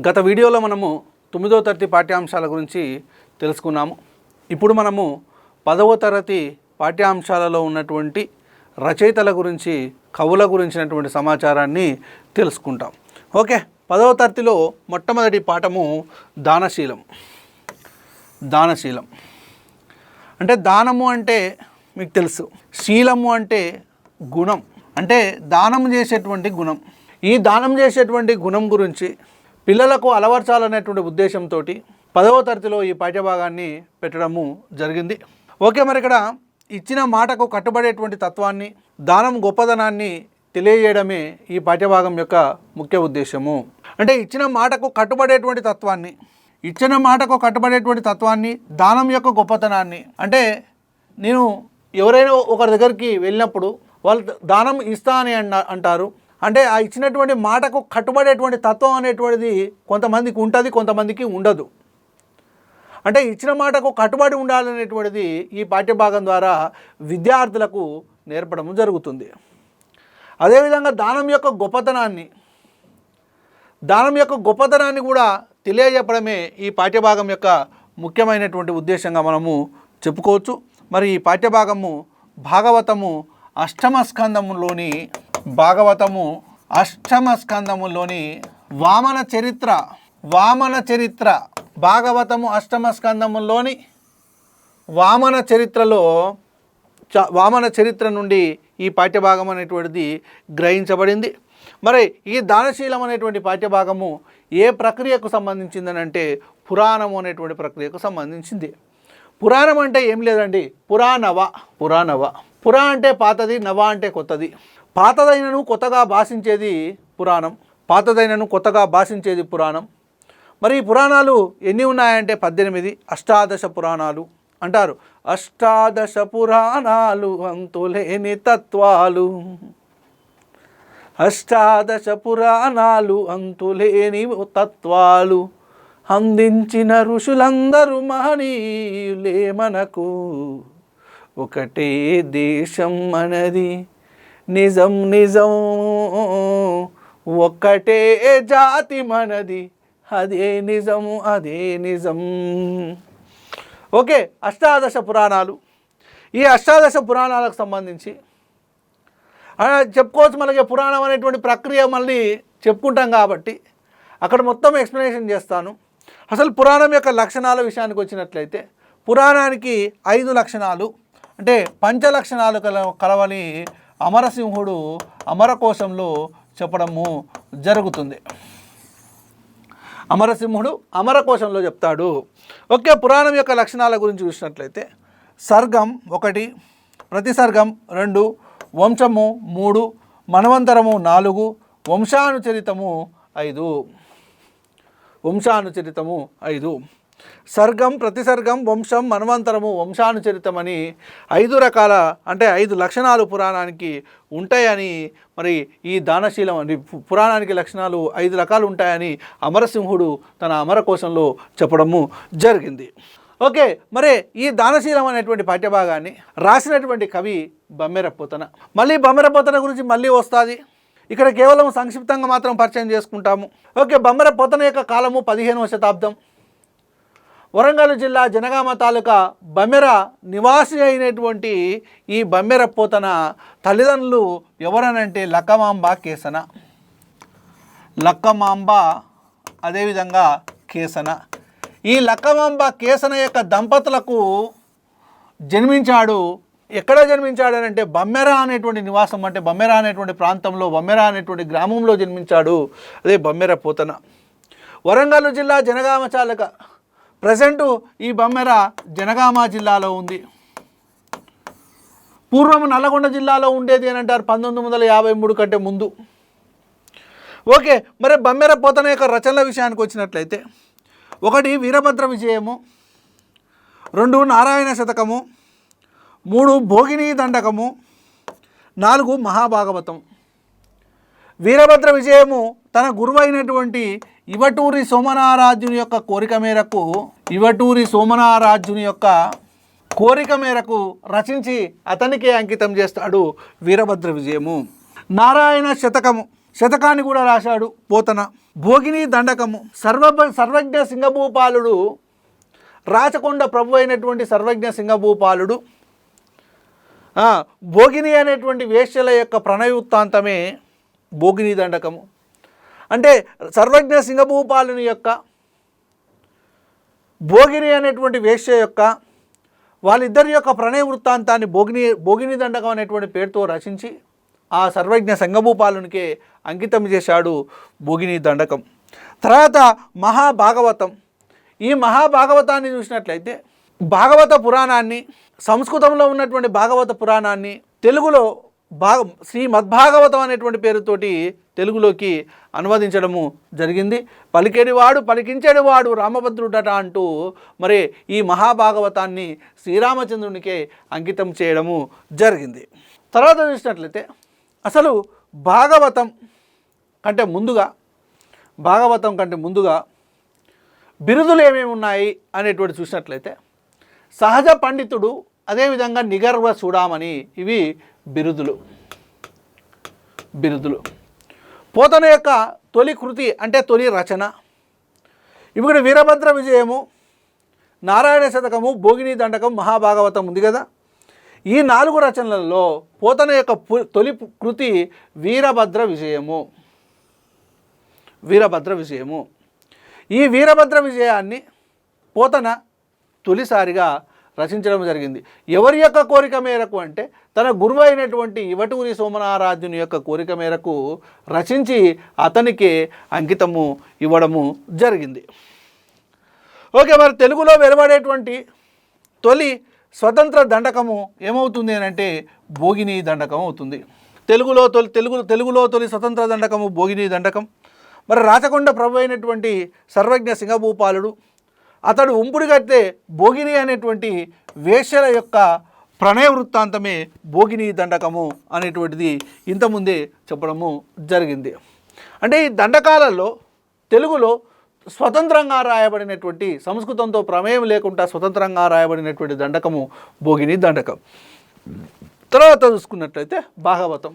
గత వీడియోలో మనము తొమ్మిదో తరగతి పాఠ్యాంశాల గురించి తెలుసుకున్నాము. ఇప్పుడు మనము పదవ తరగతి పాఠ్యాంశాలలో ఉన్నటువంటి రచయితల గురించి కవుల గురించినటువంటి సమాచారాన్ని తెలుసుకుంటాం. ఓకే పదవ తరగతిలో మొట్టమొదటి పాఠము దానశీలం. దానశీలం. అంటే దానము అంటే మీకు తెలుసు. శీలము అంటే గుణం. అంటే దానం చేసేటువంటి గుణం. ఈ దానం చేసేటువంటి గుణం గురించి పిల్లలకు అలవర్చాలనేటువంటి ఉద్దేశంతో పదవ తరగతిలో ఈ పాఠ్యభాగాన్ని పెట్టడము జరిగింది. ఓకే మరి ఇక్కడ ఇచ్చిన మాటకు కట్టుబడేటువంటి తత్వాన్ని దానం గొప్పదనాన్ని తెలియజేయడమే ఈ పాఠ్యభాగం యొక్క ముఖ్య ఉద్దేశము. అంటే ఇచ్చిన మాటకు కట్టుబడేటువంటి తత్వాన్ని ఇచ్చిన మాటకు కట్టుబడేటువంటి తత్వాన్ని దానం యొక్క గొప్పతనాన్ని అంటే నేను ఎవరైనా ఒకరి దగ్గరికి వెళ్ళినప్పుడు వాళ్ళు దానం ఇస్తా అని అంటారు. అంటే ఆ ఇచ్చినటువంటి మాటకు కట్టుబడేటువంటి తత్వం అనేటువంటిది కొంతమందికి ఉంటుంది కొంతమందికి ఉండదు. అంటే ఇచ్చిన మాటకు కట్టుబడి ఉండాలనేటువంటిది ఈ పాఠ్యభాగం ద్వారా విద్యార్థులకు నేర్పడం జరుగుతుంది. అదేవిధంగా దానం యొక్క గొప్పతనాన్ని దానం యొక్క గొప్పతనాన్ని కూడా తెలియజెప్పడమే ఈ పాఠ్యభాగం యొక్క ముఖ్యమైనటువంటి ఉద్దేశంగా మనము చెప్పుకోవచ్చు. మరి ఈ పాఠ్యభాగము భాగవతము అష్టమ స్కందములోని భాగవతము అష్టమ స్కందములోని వామన చరిత్ర వామన చరిత్ర భాగవతము అష్టమ స్కందములోని వామన చరిత్రలో చ వామన చరిత్ర నుండి ఈ పాఠ్యభాగం అనేటువంటిది గ్రహించబడింది. మరి ఈ దానశీలం అనేటువంటి పాఠ్యభాగము ఏ ప్రక్రియకు సంబంధించిందనంటే పురాణము అనేటువంటి ప్రక్రియకు సంబంధించింది. పురాణం అంటే ఏం లేదండి? పురాణవ పురాణవ. పురా అంటే పాతది నవ అంటే కొత్తది. పాతదైనను కొత్తగా భాషించేది పురాణం. పాతదైనను కొత్తగా భాషించేది పురాణం. మరి ఈ పురాణాలు ఎన్ని ఉన్నాయంటే పద్దెనిమిది. అష్టాదశ పురాణాలు అంటారు. అష్టాదశ పురాణాలు అంతులేని తత్వాలు. అష్టాదశ పురాణాలు అంతులేని తత్వాలు. అందించిన ఋషులందరూ మహనీయులే మనకు. ఒకటే దేశం మనది. నిజం నిజం ఒక్కటే జాతి మనది. అదే నిజము అదే నిజం. ఓకే అష్టాదశ పురాణాలు. ఈ అష్టాదశ పురాణాలకు సంబంధించి ఆ, చెప్పుకోవచ్చు మనకి పురాణం అనేటువంటి ప్రక్రియ మళ్ళీ చెప్పుకుంటాం కాబట్టి అక్కడ మొత్తం ఎక్స్ప్లెనేషన్ చేస్తాను. అసలు పురాణం యొక్క లక్షణాల విషయానికి వచ్చినట్లయితే పురాణానికి ఐదు లక్షణాలు అంటే పంచ లక్షణాలు కల కలవని అమరసింహుడు అమరకోశంలో చెప్పడము జరుగుతుంది. అమరసింహుడు అమరకోశంలో చెప్తాడు. ఓకే పురాణం యొక్క లక్షణాల గురించి చూసినట్లయితే సర్గం ఒకటి ప్రతిసర్గం రెండు వంశము మూడు మనవంతరము నాలుగు వంశానుచరితము ఐదు. వంశానుచరితము ఐదు. సర్గం ప్రతిసర్గం వంశం మన్వంతరము వంశానుచరితం అని ఐదు రకాల అంటే ఐదు లక్షణాలు పురాణానికి ఉంటాయని మరి ఈ దానశీలం అని పురాణానికి లక్షణాలు ఐదు రకాలు ఉంటాయని అమరసింహుడు తన అమరకోశంలో చెప్పడము జరిగింది. ఓకే మరి ఈ దానశీలం అనేటువంటి పాఠ్యభాగాన్ని రాసినటువంటి కవి బమ్మెరపోతన. మళ్ళీ బమ్మెరపోతన గురించి మళ్ళీ వస్తుంది. ఇక్కడ కేవలం సంక్షిప్తంగా మాత్రం పరిచయం చేసుకుంటాము. ఓకే బమ్మెరపోతన యొక్క కాలము పదిహేనవ శతాబ్దం. వరంగల్ జిల్లా జనగామ తాలూకా బమ్మెర నివాసి అయినటువంటి ఈ బమ్మెర పోతన తల్లిదండ్రులు ఎవరనంటే లక్కమాంబ కేసన. లక్కమాంబ అదేవిధంగా కేసన. ఈ లక్కమాంబ కేసన యొక్క దంపతులకు జన్మించాడు. ఎక్కడ జన్మించాడు అని అంటే బమ్మెర అనేటువంటి నివాసం అంటే బమ్మెర అనేటువంటి ప్రాంతంలో బమ్మెర అనేటువంటి గ్రామంలో జన్మించాడు. అదే బమ్మెర పోతన. వరంగల్ జిల్లా జనగామ చాలక ప్రజెంటు ఈ బమ్మెర జనగామ జిల్లాలో ఉంది. పూర్వం నల్లగొండ జిల్లాలో ఉండేది అని అంటారు పంతొమ్మిది వందల యాభై మూడు కంటే ముందు. ఓకే మరి బమ్మెర పోతన యొక్క రచనల విషయానికి వచ్చినట్లయితే ఒకటి వీరభద్ర విజయము రెండు నారాయణ శతకము మూడు భోగిని దండకము నాలుగు మహాభాగవతం. వీరభద్ర విజయము తన గురువైనటువంటి ఇవటూరి సోమనారాజుని యొక్క కోరిక మేరకు ఇవటూరి సోమనారాజుని యొక్క కోరిక మేరకు రచించి అతనికే అంకితం చేస్తాడు వీరభద్ర విజయము. నారాయణ శతకము శతకాన్ని కూడా రాశాడు పోతన. భోగిని దండకము సర్వ సర్వజ్ఞ సింగభూపాలుడు రాచకొండ ప్రభు అయినటువంటి సర్వజ్ఞ సింగభూపాలుడు భోగిని అనేటువంటి వేష్యల యొక్క ప్రణయ వృత్తాంతమే భోగిని దండకము. అంటే సర్వజ్ఞ సింగభూపాలుని యొక్క భోగిని అనేటువంటి వేష్య యొక్క వాళ్ళిద్దరి యొక్క ప్రణయ వృత్తాంతాన్ని భోగిని భోగిని దండకం అనేటువంటి పేరుతో రచించి ఆ సర్వజ్ఞ సంగభూపాలునికే అంకితం చేశాడు భోగిని దండకం. తర్వాత మహాభాగవతం. ఈ మహాభాగవతాన్ని చూసినట్లయితే భాగవత పురాణాన్ని సంస్కృతంలో ఉన్నటువంటి భాగవత పురాణాన్ని తెలుగులో భాగ శ్రీ మద్భాగవతం అనేటువంటి పేరుతోటి తెలుగులోకి అనువదించడము జరిగింది. పలికేడివాడు పలికించేడివాడు రామభద్రుడట అంటూ మరి ఈ మహాభాగవతాన్ని శ్రీరామచంద్రునికే అంకితం చేయడము జరిగింది. తర్వాత చూసినట్లయితే అసలు భాగవతం కంటే ముందుగా భాగవతం కంటే ముందుగా బిరుదులు ఏమేమి ఉన్నాయి అనేటువంటి చూసినట్లయితే సహజ పండితుడు అదేవిధంగా నిగర్వ చూడామని ఇవి బిరుదులు. బిరుదులు. పోతన యొక్క తొలి కృతి అంటే తొలి రచన. ఇప్పుడు వీరభద్ర విజయము నారాయణ శతకము భోగిని దండకం మహాభాగవతం ఉంది కదా? ఈ నాలుగు రచనలలో పోతన యొక్క తొలి కృతి వీరభద్ర విజయము. వీరభద్ర విజయము. ఈ వీరభద్ర విజయాన్ని పోతన తొలిసారిగా రచించడం జరిగింది. ఎవరి యొక్క కోరిక మేరకు అంటే తన గురువు అయినటువంటి ఇవటూరి సోమనారాధ్యుని యొక్క కోరిక మేరకు రచించి అతనికి అంకితము ఇవ్వడము జరిగింది. ఓకే మరి తెలుగులో వెలువడేటువంటి తొలి స్వతంత్ర దండకము ఏమవుతుంది అని అంటే భోగిని దండకం అవుతుంది. తెలుగులో తొలి తెలుగు తెలుగులో తొలి స్వతంత్ర దండకము భోగిని దండకం. మరి రాచకొండ ప్రభు అయినటువంటి సర్వజ్ఞ సింగభూపాలుడు అతడు ఉంపుడు కడితే భోగిని అనేటువంటి వేశ్యల యొక్క ప్రణయ వృత్తాంతమే భోగిని దండకము అనేటువంటిది ఇంతకుముందే చెప్పడము జరిగింది. అంటే ఈ దండకాలలో తెలుగులో స్వతంత్రంగా రాయబడినటువంటి సంస్కృతంతో ప్రమేయం లేకుండా స్వతంత్రంగా రాయబడినటువంటి దండకము భోగిని దండకం. తర్వాత చూసుకున్నట్లయితే భాగవతం.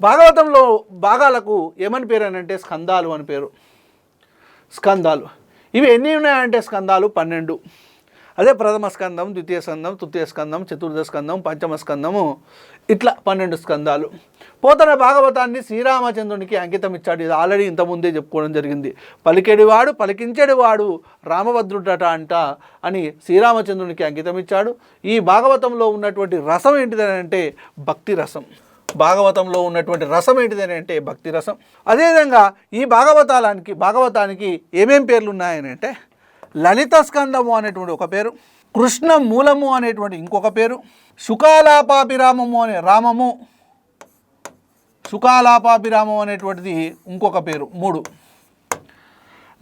భాగవతంలో భాగాలకు ఏమని పేరు అని అంటే స్కందాలు అని పేరు. స్కందాలు. ఇవి ఎన్ని ఉన్నాయంటే స్కందాలు? పన్నెండు. అదే ప్రథమ స్కందం ద్వితీయ స్కందం తృతీయ స్కందం చతుర్థ స్కందం పంచమ స్కందము. ఇట్లా పన్నెండు స్కందాలు. పోతన భాగవతాన్ని శ్రీరామచంద్రునికి అంకితం ఇచ్చాడు. ఇది ఆల్రెడీ ఇంతకుముందే చెప్పుకోవడం జరిగింది. పలికేడివాడు పలికించేడివాడు రామభద్రుడట అంట అని శ్రీరామచంద్రునికి అంకితం ఇచ్చాడు. ఈ భాగవతంలో ఉన్నటువంటి రసం ఏంటిదని అంటే భక్తి రసం. భాగవతంలో ఉన్నటువంటి రసం ఏంటిదని అంటే భక్తి రసం. అదేవిధంగా ఈ భాగవతాలానికి భాగవతానికి ఏమేం పేర్లు ఉన్నాయని అంటే లలిత స్కందము అనేటువంటి ఒక పేరు కృష్ణ మూలము అనేటువంటి ఇంకొక పేరు శుకాలాపాభిరామము అనే రామము శుకాలాపాభిరామం అనేటువంటిది ఇంకొక పేరు మూడు.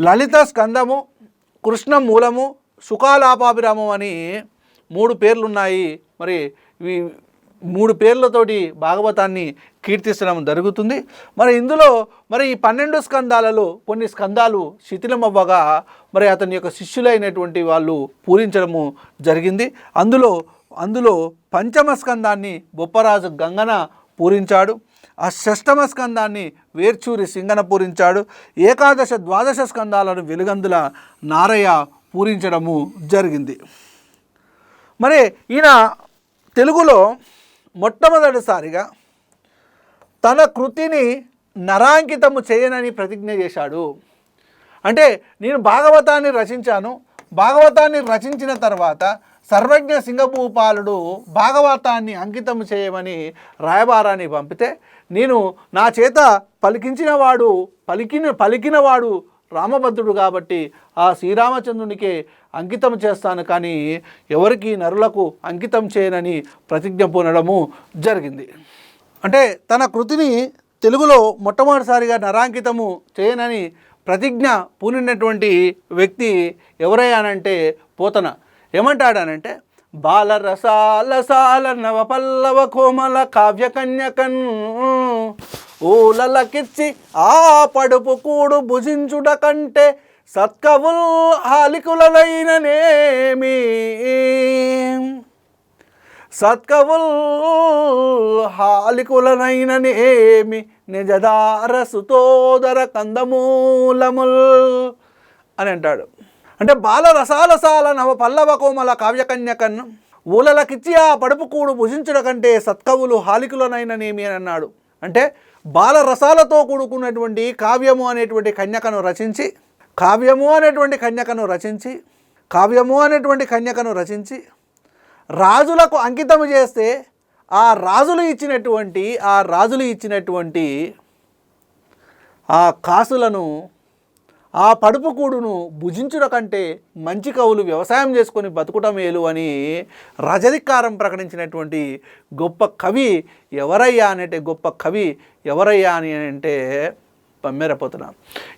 లలిత స్కందము కృష్ణ మూలము సుఖాలాపాభిరామం అని మూడు పేర్లు ఉన్నాయి మరి ఇవి మూడు పేర్లతోటి భాగవతాన్ని కీర్తిస్తడం జరుగుతుంది. మరి ఇందులో మరి ఈ పన్నెండు స్కందాలలో కొన్ని స్కందాలు శిథిలమవ్వగా మరి అతని యొక్క శిష్యులైనటువంటి వాళ్ళు పూరించడము జరిగింది. అందులో అందులో పంచమ స్కందాన్ని బొప్పరాజు గంగన పూరించాడు. ఆ షష్టమ స్కందాన్ని వేర్చూరి సింగన పూరించాడు. ఏకాదశ ద్వాదశ స్కందాలను వెలుగందుల నారయ్య పూరించడము జరిగింది. మరి ఈయన తెలుగులో మొట్టమొదటిసారిగా తన కృతిని నరాంకితము చేయనని ప్రతిజ్ఞ చేశాడు. అంటే నేను భాగవతాన్ని రచించాను భాగవతాన్ని రచించిన తర్వాత సర్వజ్ఞ సింగభూపాలుడు భాగవతాన్ని అంకితం చేయమని రాయబారాన్ని పంపితే నేను నా చేత పలికించినవాడు పలికిన పలికినవాడు రామభద్రుడు కాబట్టి ఆ శ్రీరామచంద్రునికే అంకితం చేస్తాను కానీ ఎవరికి నరులకు అంకితం చేయనని ప్రతిజ్ఞ పూనడము జరిగింది. అంటే తన కృతిని తెలుగులో మొట్టమొదటిసారిగా నరాంకితము చేయనని ప్రతిజ్ఞ పూనినటువంటి వ్యక్తి ఎవరయ్యానంటే పోతన. ఏమంటాడానంటే బాలరసాలసాల నవ పల్లవ కోమల కావ్య కన్యకన్ ఊలలకిచ్చి ఆ పడుపు కూడు భుజించుట కంటే సత్కవుల్ హాలికులైననేమి సత్కవుల్ హాలికులనైననేమి నిజదార సుతోదర కందమూలముల్ అని అంటాడు. అంటే బాల రసాలసాల నవ పల్లవ కోమల కావ్యకన్యకన్ను ఊలలకిచ్చి ఆ పడుపు కూడు భుజించడం కంటే సత్కవులు హాలికులనైననేమి అని అన్నాడు. అంటే బాల రసాలతో కూడుకున్నటువంటి కావ్యము అనేటువంటి కన్యకను రచించి కావ్యము అనేటువంటి కన్యకను రచించి కావ్యము అనేటువంటి కన్యకను రచించి రాజులకు అంకితం చేస్తే ఆ రాజులు ఇచ్చినటువంటి ఆ రాజులు ఇచ్చినటువంటి ఆ కాసులను ఆ పడుపు కూడును భుజించుట కంటే మంచి కవులు వ్యవసాయం చేసుకొని బతుకుట మేలు అని రజధికారం ప్రకటించినటువంటి గొప్ప కవి ఎవరయ్యా అంటే గొప్ప కవి ఎవరయ్యా అని అంటే బమ్మెర పోతన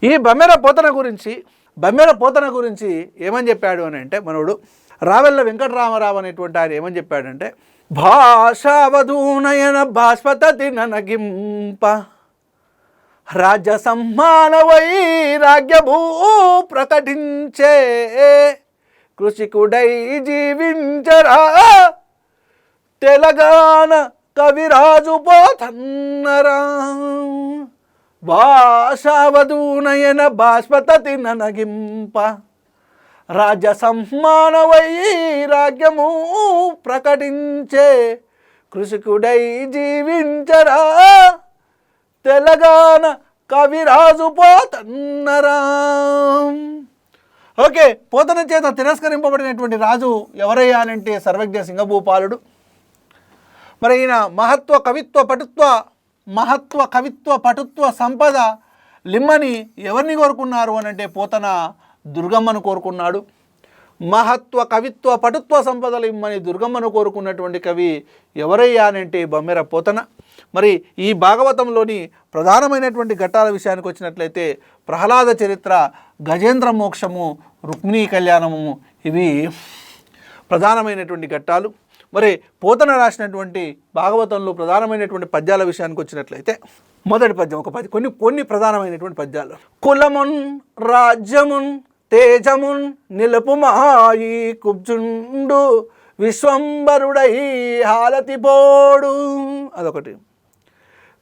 ఈ బమ్మెర పోతన గురించి బమ్మెర పోతన గురించి ఏమని చెప్పాడు అని అంటే మనోడు రావెల్ల వెంకటరామరావు అనేటువంటి ఆయన ఏమని చెప్పాడంటే భాషావధూనయన భాస్పతతి ననగింప రాజ్య సమ్మాన వైరాగ్యభూ ప్రకటించే కృషికుడై జీవించరా తెలంగాణ కవిరాజు పోతన్నరా. భాషావధూనయన బాష్పతతి ననగింప. రాజ సమ్మాన ప్రకటించే కృషికుడై జీవించరా. తెలంగాణ కవిరాజు పోతన్నరా. ఓకే పోతన చేత తిరస్కరింపబడినటువంటి రాజు ఎవరయ్యా అనంటే సర్వజ్ఞ సింగభూపాలుడు. మరి ఈయన మహత్వ కవిత్వ పటుత్వ మహత్వ కవిత్వ పటుత్వ సంపద లిమ్మని ఎవరిని కోరుకున్నారు అని అంటే పోతన దుర్గమ్మను కోరుకున్నాడు. మహత్వ కవిత్వ పటుత్వ సంపదలు ఇమ్మని దుర్గమ్మను కోరుకున్నటువంటి కవి ఎవరయ్యా అంటే బొమ్మెర పోతన. మరి ఈ భాగవతంలోని ప్రధానమైనటువంటి ఘట్టాల విషయానికి వచ్చినట్లయితే ప్రహ్లాద చరిత్ర గజేంద్ర మోక్షము రుక్మిణీ కళ్యాణము ఇవి ప్రధానమైనటువంటి ఘట్టాలు. మరి పోతన రాసినటువంటి భాగవతంలో ప్రధానమైనటువంటి పద్యాల విషయానికి వచ్చినట్లయితే మొదటి పద్యం ఒక పద్యం కొన్ని కొన్ని ప్రధానమైనటువంటి పద్యాలు. కులమున్ రాజ్యమున్ తేజమున్ నిలుపుమాయి కుబ్జుండు విశ్వంబరుడై హాలతిపోడు అదొకటి.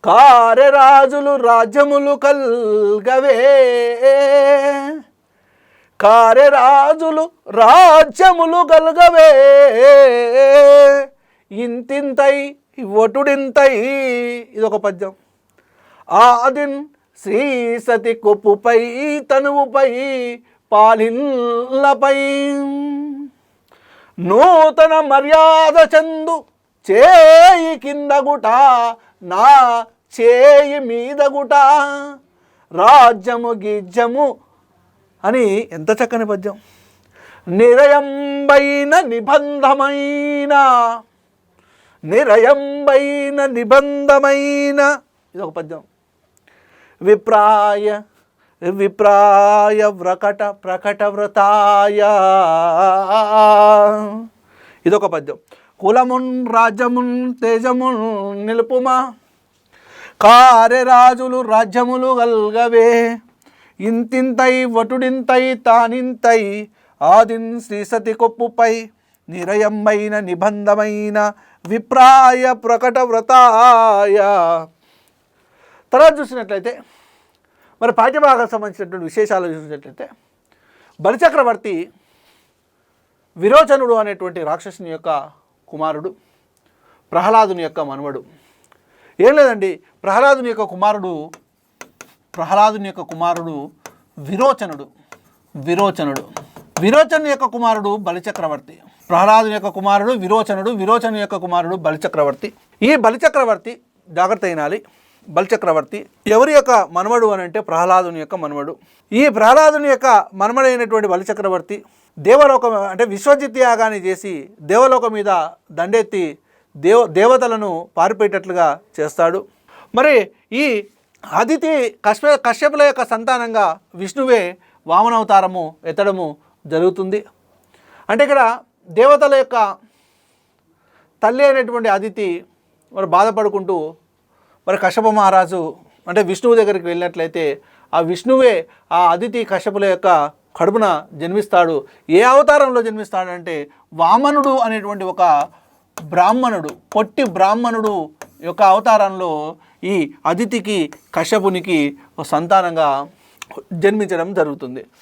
కారెరాజులు రాజ్యములు కల్గవే. కారెరాజులు రాజ్యములు గల్గవే. ఇంతింతై ఒటుడింతై. ఇదొక పద్యం. ఆదిన్ శ్రీ సతి కొప్పుపై తనువుపై పాలిన్లపై నూతన మర్యాద చందు చేయి కిందగుట నా చేయి మీదగుట రాజ్యము గిజ్జము అని ఎంత చక్కని పద్యం? నిరయంబైన నిబంధమైన నిరయంబైన నిబంధమైన ఇది ఒక పద్యం. విప్రాయ విప్రాయ వ్రకట ప్రకట వ్రతాయ. ఇదొక పద్యం. కులమున్ రాజ్యమున్ తేజమున్ నిలుపుమా? కారెరాజులు రాజ్యములు గల్గవే. ఇంతింతై వటుడింతై తానింతై ఆదిన్ శ్రీసతి కొప్పుపై నిరయమైన నిబంధమైన విప్రాయ ప్రకట వ్రతాయ తర్వాత చూసినట్లయితే మరి పాఠ్యభాగాలకు సంబంధించినటువంటి విశేషాలు చూసినట్లయితే బలిచక్రవర్తి విరోచనుడు అనేటువంటి రాక్షసుని యొక్క కుమారుడు ప్రహ్లాదుని యొక్క మనవడు ఏం లేదండి ప్రహ్లాదుని యొక్క కుమారుడు ప్రహ్లాదుని యొక్క కుమారుడు విరోచనుడు. విరోచనుడు. విరోచను యొక్క కుమారుడు బలిచక్రవర్తి. ప్రహ్లాదుని యొక్క కుమారుడు విరోచనుడు. విరోచను యొక్క కుమారుడు బలిచక్రవర్తి. ఈ బలిచక్రవర్తి జాగ్రత్త అయినాలి బలిచక్రవర్తి ఎవరి యొక్క మనవడు అని అంటే ప్రహ్లాదుని యొక్క మనవడు. ఈ ప్రహ్లాదుని యొక్క మనమడైనటువంటి బలిచక్రవర్తి దేవలోకం అంటే విశ్వజిత్ యాగాన్ని చేసి దేవలోకం మీద దండెత్తి దేవ దేవతలను పారిపోయేటట్లుగా చేస్తాడు. మరి ఈ అదితి కశ్య కశ్యపుల యొక్క సంతానంగా విష్ణువే వామనవతారము ఎత్తడము జరుగుతుంది. అంటే ఇక్కడ దేవతల యొక్క తల్లి అయినటువంటి అదితి మరి బాధపడుకుంటూ మరి కశ్యప మహారాజు అంటే విష్ణువు దగ్గరికి వెళ్ళినట్లయితే ఆ విష్ణువే ఆ అదితి కశ్యపుల యొక్క కడుపున జన్మిస్తాడు. ఏ అవతారంలో జన్మిస్తాడంటే వామనుడు అనేటువంటి ఒక బ్రాహ్మణుడు పొట్టి బ్రాహ్మణుడు యొక్క అవతారంలో ఈ అదితికి కశ్యపునికి సంతానంగా జన్మించడం జరుగుతుంది.